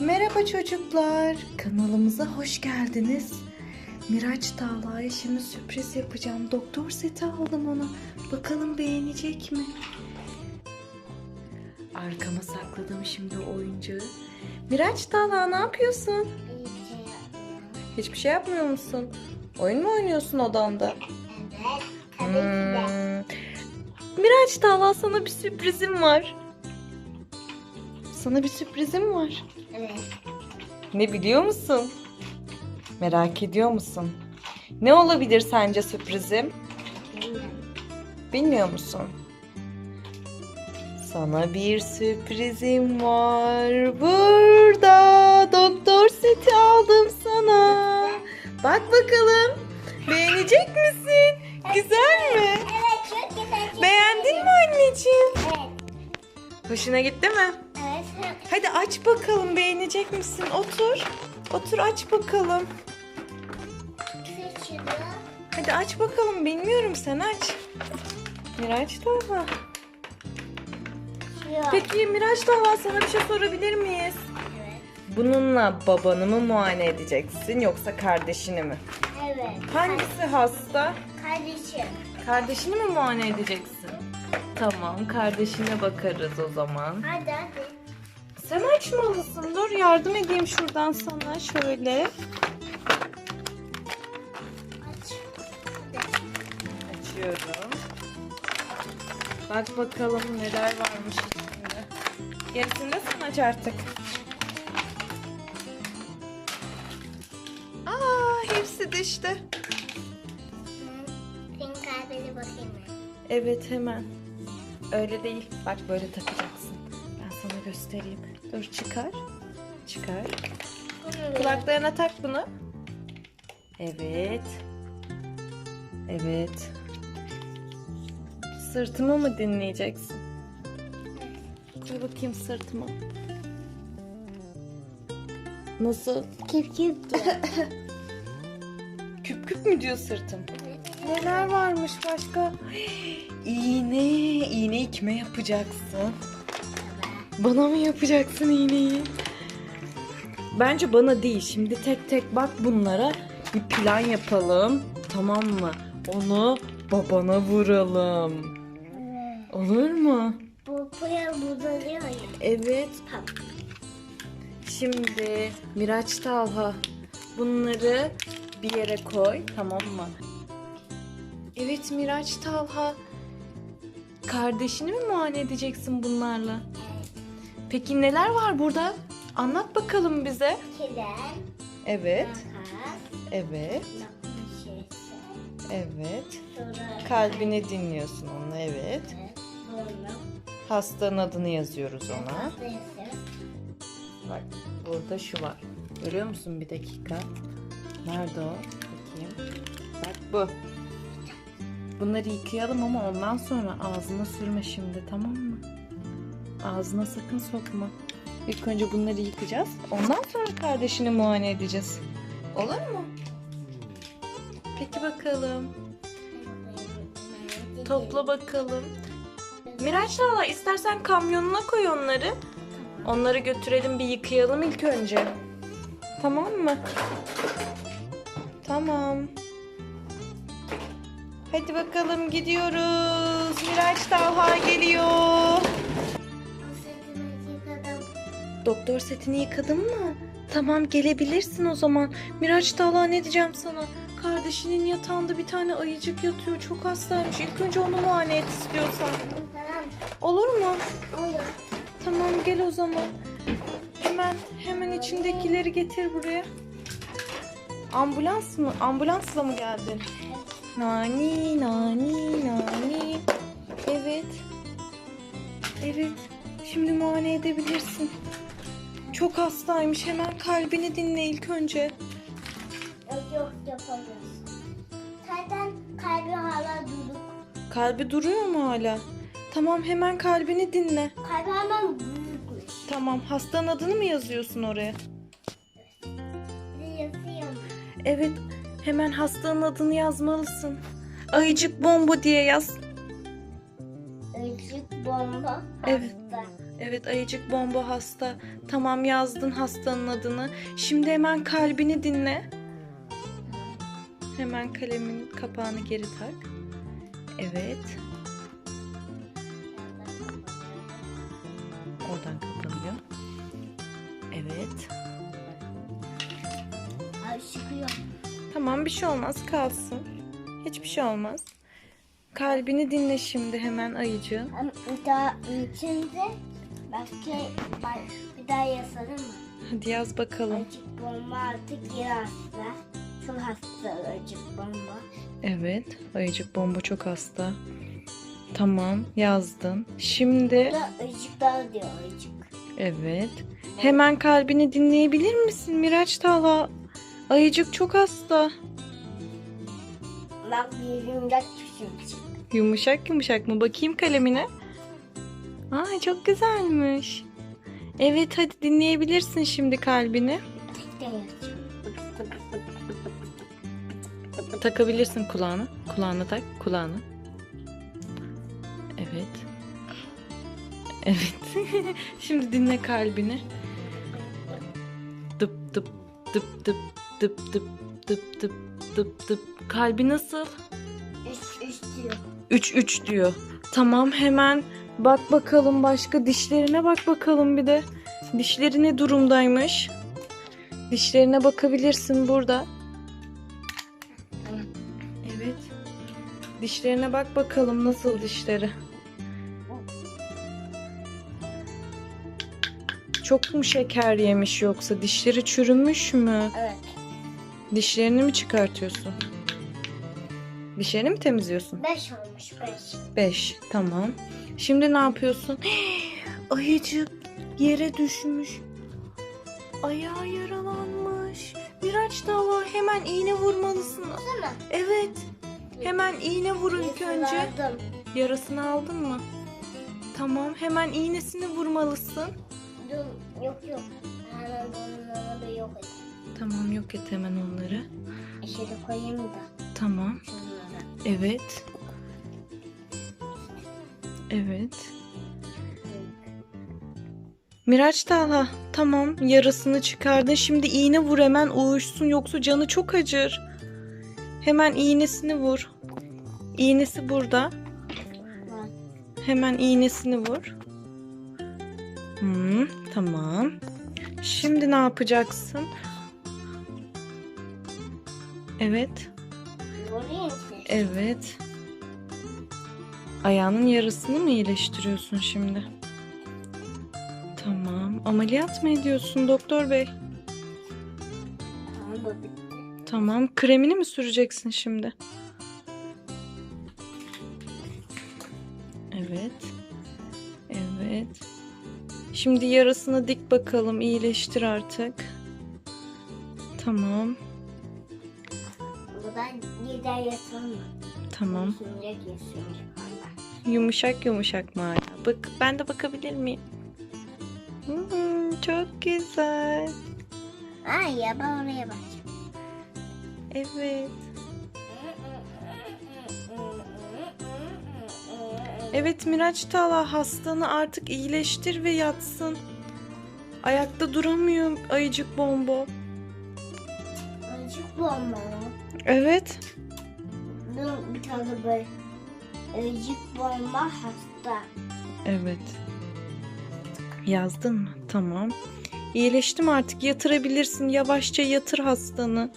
Merhaba çocuklar. Kanalımıza hoş geldiniz. Miraç Talha'ya şimdi sürpriz yapacağım. Doktor seti aldım ona. Bakalım beğenecek mi? Arkama sakladım şimdi oyuncağı. Miraç Talha ne yapıyorsun? Hiçbir şey yapmıyor musun? Oyun mu oynuyorsun odanda? Hmm. Miraç Talha sana bir sürprizim var. Sana bir sürprizim var. Evet. Ne biliyor musun? Merak ediyor musun? Ne olabilir sence sürprizim? Bilmiyor musun? Sana bir sürprizim var. Burada doktor seti aldım sana. Bak bakalım. Beğenecek misin? Güzel mi? Evet çok güzel. Beğendin mi anneciğim? Evet. Hoşuna gitti mi? Hadi aç bakalım beğenecek misin? Otur. Otur aç bakalım. Hadi aç bakalım. Bilmiyorum sen aç. Miraç. Şu. Peki Miraç Talha sana bir şey sorabilir miyiz? Evet. Bununla babanı mı muayene edeceksin yoksa kardeşini mi? Evet. Hangisi hasta? Kardeşim. Kardeşini mi muayene edeceksin? Tamam kardeşine bakarız o zaman. Hadi hadi. Sen açmalısın. Dur yardım edeyim şuradan sana. Şöyle. Aç. Açıyorum. Bak bakalım neler varmış içinde. Gerisini de sen aç artık. Aa, hepsi de işte. Senin kalbine bakayım ben. Evet hemen. Öyle değil. Bak böyle takacaksın. Göstereyim. Dur çıkar. Çıkar. Kulaklarına tak bunu. Evet. Evet. Sırtımı mı dinleyeceksin? Koy bakayım sırtıma. Nasıl? Kip kip Küp küp mü diyor sırtım? Neler varmış başka? İğne. İğneyi kime yapacaksın? Bana mı yapacaksın iğneyi? Bence bana değil. Şimdi tek tek bak bunlara. Bir plan yapalım. Tamam mı? Onu babana vuralım. Olur mu? Bu buraya budanıyor ya. Evet. Tamam. Şimdi Miraç Talha bunları bir yere koy tamam mı? Evet Miraç Talha. Kardeşini mi muayene edeceksin bunlarla? Peki neler var burada? Anlat bakalım bize. Kilem. Evet, Makas. evet, evet. Kalbini dinliyorsun onu, evet. Hastanın adını yazıyoruz ona. Bak burada şu var. Görüyor musun bir dakika? Nerede o? Bakayım. Bak bu. Bunları yıkayalım ama ondan sonra ağzına sürme şimdi tamam mı? Ağzına sakın sokma. İlk önce bunları yıkayacağız. Ondan sonra kardeşini muayene edeceğiz. Olur mu? Peki bakalım. Topla bakalım. Miraç Lala istersen kamyonuna koy onları. Onları götürelim bir yıkayalım ilk önce. Tamam mı? Tamam. Hadi bakalım gidiyoruz. Miraç Talha geliyor. Doktor setini yıkadın mı? Tamam gelebilirsin o zaman. Miraç Talha ne diyeceğim sana? Kardeşinin yatağında bir tane ayıcık yatıyor. Çok hastaymış. İlk önce onu muayene et istiyorsan. Tamam. Olur mu? Olur. Tamam gel o zaman. Hemen hemen içindekileri getir buraya. Ambulans mı? Ambulansla mı geldin? Nani nani nani. Evet. Evet. Şimdi muayene edebilirsin. Çok hastaymış. Hemen kalbini dinle ilk önce. Yok yok yapamıyorsun. Zaten kalbi hala durduk. Kalbi duruyor mu hala? Tamam hemen kalbini dinle. Kalbi hemen büyükmüş. Tamam hastanın adını mı yazıyorsun oraya? Yazıyorum. Evet, hemen hastanın adını yazmalısın. Ayıcık bomba diye yaz. Bomba Evet. hasta. Evet ayıcık bomba hasta. Tamam yazdın hastanın adını. Şimdi hemen kalbini dinle. Hemen kalemin kapağını geri tak. Evet. Oradan kapanıyor. Evet. Ay çıkıyor. Tamam bir şey olmaz kalsın. Hiçbir şey olmaz. Kalbini dinle şimdi hemen ayıcığın. Ama bir daha içinde başka baş, bir daha yazalım mı? Hadi yaz bakalım. Acık bomba artık yer hasta. Çok hasta acık bomba. Evet ayıcık bomba çok hasta. Tamam yazdın. Şimdi acık daha diyor acık. evet. Hemen kalbini dinleyebilir misin Miraç Talha? Ayıcık çok hasta. Bak bir yumuşak küçük. Yumuşak yumuşak mı? Bakayım kalemine. Ay çok güzelmiş. Evet hadi dinleyebilirsin şimdi kalbini. Takabilirsin kulağına. Kulağına tak. Kulağına. Evet. Evet. Şimdi dinle kalbini. Dıp dıp dıp dıp dıp dıp dıp dıp dıp dıp. Kalbi nasıl? Üç, üç diyor. 3 3 diyor. Tamam hemen bak bakalım başka dişlerine bak bakalım bir de. Dişleri ne durumdaymış? Dişlerine bakabilirsin burada. Evet. Dişlerine bak bakalım nasıl dişleri. Çok mu şeker yemiş yoksa dişleri çürümüş mü? Evet. Dişlerini mi çıkartıyorsun? Dişlerini mi temizliyorsun? Beş olmuş beş. 5. Tamam. Şimdi ne yapıyorsun? Ayıcık yere düşmüş. Ayağı yaralanmış. Miraç Dava hemen iğne vurmalısın. Değil mi? Evet. Hemen iğne vur ilk önce. Yasaladım. Yarasını aldın mı? Tamam. Hemen iğnesini vurmalısın. Dur, yok yok. Hemen bunları da yok et. Tamam yok et hemen onları. İçeri koyayım da Tamam. şunları. Evet. Evet. Miraç Talha tamam yarasını çıkardın şimdi iğne vur hemen uyuşsun yoksa canı çok acır. Hemen iğnesini vur. İğnesi burada. Hemen iğnesini vur. Hmm, tamam. Şimdi ne yapacaksın? Evet. Evet. Ayağının yarasını mı iyileştiriyorsun şimdi? Tamam. Ameliyat mı ediyorsun doktor bey? Tamam bu. Kremini mi süreceksin şimdi? Evet. Evet. Şimdi yarasını dik bakalım. iyileştir artık. Tamam. Buradan gider yatalım mı? Tamam. Hala. Yumuşak yumuşak mı hala? Bak ben de bakabilir miyim? Hmm, çok güzel. Ay ya ben oraya bakacağım. Evet. Evet Miraç Tala hastanı artık iyileştir ve yatsın. Ayakta duramıyor ayıcık bombo. Acık bomba. Evet. Dur bir tane böyle. Acık bomba hasta. Evet. Yazdın mı? Tamam. İyileştim artık yatırabilirsin. Yavaşça yatır hastanı.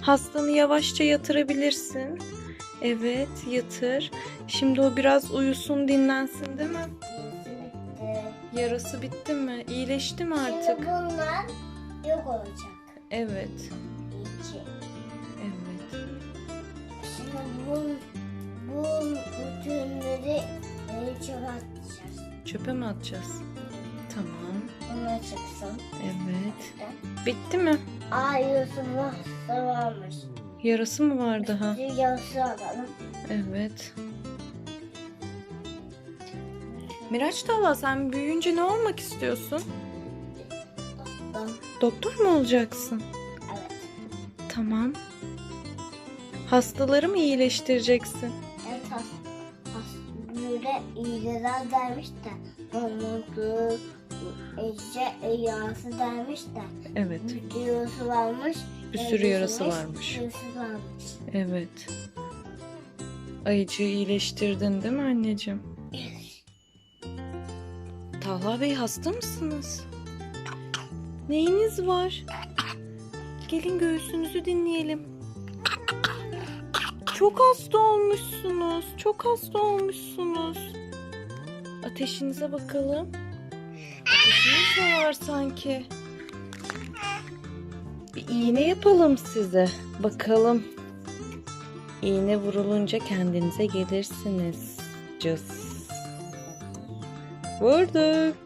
Hastanı yavaşça yatırabilirsin. Evet yatır. Şimdi o biraz uyusun dinlensin değil mi? Yarası bitti mi? İyileşti mi Şimdi artık? bunlar yok olacak. Evet. İki. Çöpe mi atacağız? Tamam. Bunlar çıksın. Evet. Bitti mi? Aa Yusuf'un hasta varmış. Yarası mı var daha? Bir yarısı alalım. Evet. Miraç Tala sen büyüyünce ne olmak istiyorsun? Doktor. Doktor mu olacaksın? Evet. Tamam. Hastaları mı iyileştireceksin? Evet böyle iğneler dermiş de Ondan işte yarası dermiş de. Evet. Yarası varmış. Bir sürü yarası varmış. Yarası varmış. Evet. Ayıcığı iyileştirdin değil mi anneciğim? Talha Bey hasta mısınız? Neyiniz var? Gelin göğsünüzü dinleyelim. Çok hasta olmuşsunuz. Çok hasta olmuşsunuz. Ateşinize bakalım. Ateşiniz de var sanki. Bir iğne yapalım size. Bakalım. İğne vurulunca kendinize gelirsiniz. Cız. Vurduk.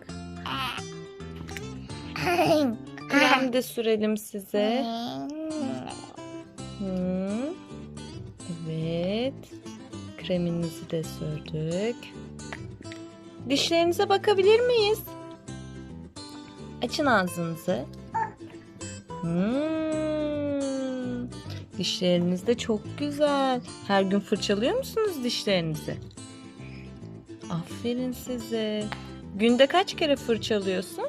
Krem de sürelim size. Hı. Evet. Kreminizi de sürdük. Dişlerinize bakabilir miyiz? Açın ağzınızı. Hmm. Dişleriniz de çok güzel. Her gün fırçalıyor musunuz dişlerinizi? Aferin size. Günde kaç kere fırçalıyorsun?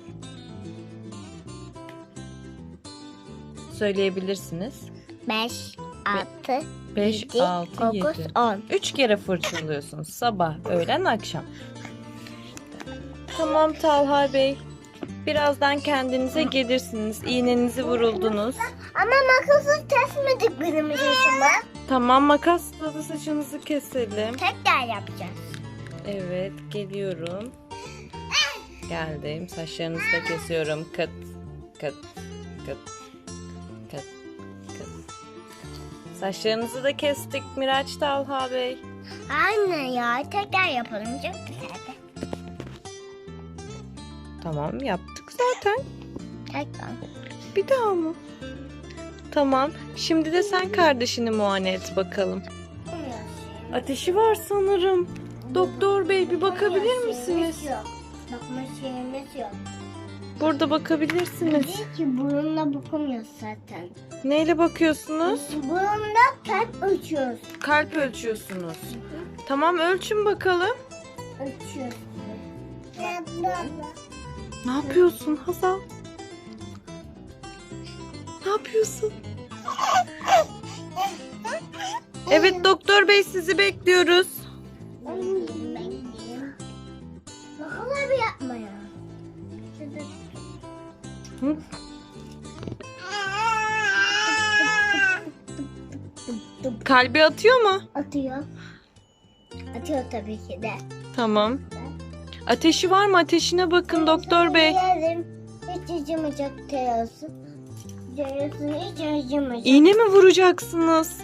Söyleyebilirsiniz. Beş, altı, 5, yedi, 6, 7. dokuz, on. 3 kere fırçalıyorsunuz. Sabah, öğlen, akşam. Tamam Talha Bey. Birazdan kendinize gelirsiniz. İğnenizi vuruldunuz. Ama makası kesmedik benim yaşıma. Tamam makasla da saçınızı keselim. Tekrar yapacağız. Evet geliyorum. Geldim. Saçlarınızı da kesiyorum. Kıt kıt kıt Saçlarınızı da kestik Miraç Talha Bey. Anne ya tekrar yapalım çok güzeldi. Tamam yaptık zaten. Tekrar. Bir daha mı? Tamam. Şimdi de sen kardeşini muayene et bakalım. Ateşi var sanırım. Doktor bey bir bakabilir misiniz? Bakma şeyimiz yok. Burada bakabilirsiniz. Dedi ki burunla bakamıyoruz zaten. Neyle bakıyorsunuz? Burunla kalp ölçüyoruz. Kalp ölçüyorsunuz. Tamam ölçün bakalım. Ölçüyoruz. Ne yapıyorsun Hazal? Ne yapıyorsun? Evet doktor bey sizi bekliyoruz. Hı? Kalbi atıyor mu? Atıyor. Atıyor tabii ki de. Tamam. Ateşi var mı? Ateşine bakın doktor bey. Yerim. Hiç acımayacak terası. Hiç acımayacak. İğne mi vuracaksınız?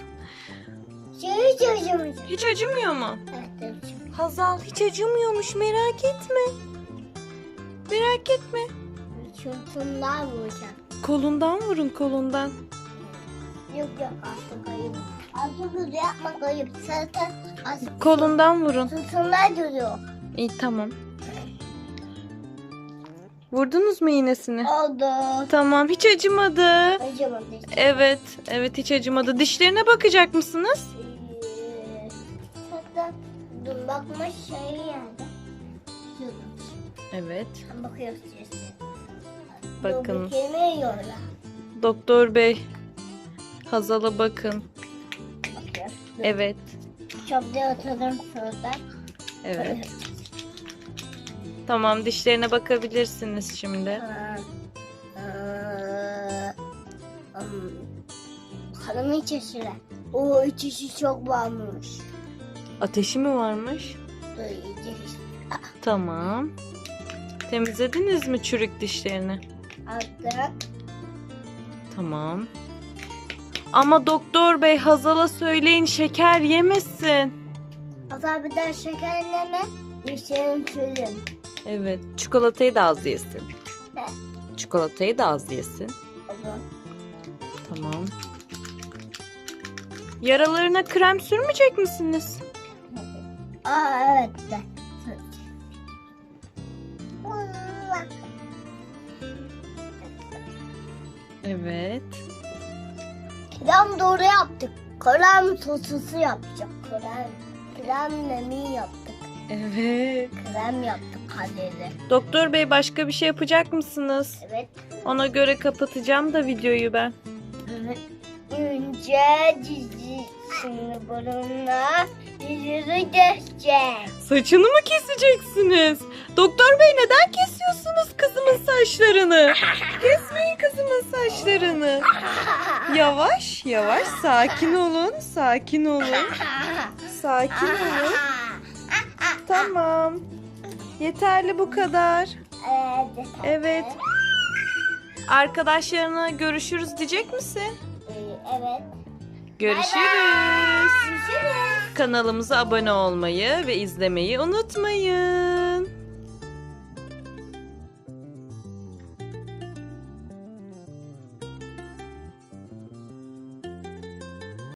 Hiç acımayacak. Hiç acımıyor mu? Evet acımayacak. Hazal hiç acımıyormuş merak etme. Merak etme. Çırpımlar vuracak. Kolundan vurun kolundan. Yok yok artık ayıp. Artık böyle yapmak ayıp. Zaten artık Kolundan vurun. çırpımlar duruyor. İyi tamam. Vurdunuz mu iğnesini? Oldu. Tamam hiç acımadı. Acımadı işte. Evet, evet hiç acımadı. Dişlerine bakacak mısınız? Ee, Zaten dur bakma şey yerde. Dur. Evet. Bakıyoruz. Bakın. Doktor bey. Hazal'a bakın. Evet. Çöpte oturdum şurada. Evet. Tamam dişlerine bakabilirsiniz şimdi. Im, Kanımın içişine. O içişi çok varmış. Ateşi mi varmış? Tamam. Temizlediniz mi çürük dişlerini? Altta. Tamam. Ama doktor bey Hazal'a söyleyin şeker yemesin. Hatta bir daha şekerleme. Dişlerim çürüm. Evet. Çikolatayı da az yesin. Ne? Çikolatayı da az yesin. Olur. Tamam. Yaralarına krem sürmeyecek misiniz? Aa evet Evet. Krem doğru yaptık. Krem sosusu yapacak. Krem. Krem nemi yaptık. Evet. Krem yaptık. dedi. Doktor bey başka bir şey yapacak mısınız? Evet. Ona göre kapatacağım da videoyu ben. Önce dizisini bununla yüzünü göstereceğim. Saçını mı keseceksiniz? Doktor bey neden kesiyorsunuz kızımın saçlarını? Kesmeyin kızımın saçlarını. Yavaş yavaş sakin olun sakin olun. Sakin olun. Tamam. Yeterli bu kadar. Evet. Arkadaşlarına görüşürüz diyecek misin? Evet. Görüşürüz. Görüşürüz. Kanalımıza abone olmayı ve izlemeyi unutmayın.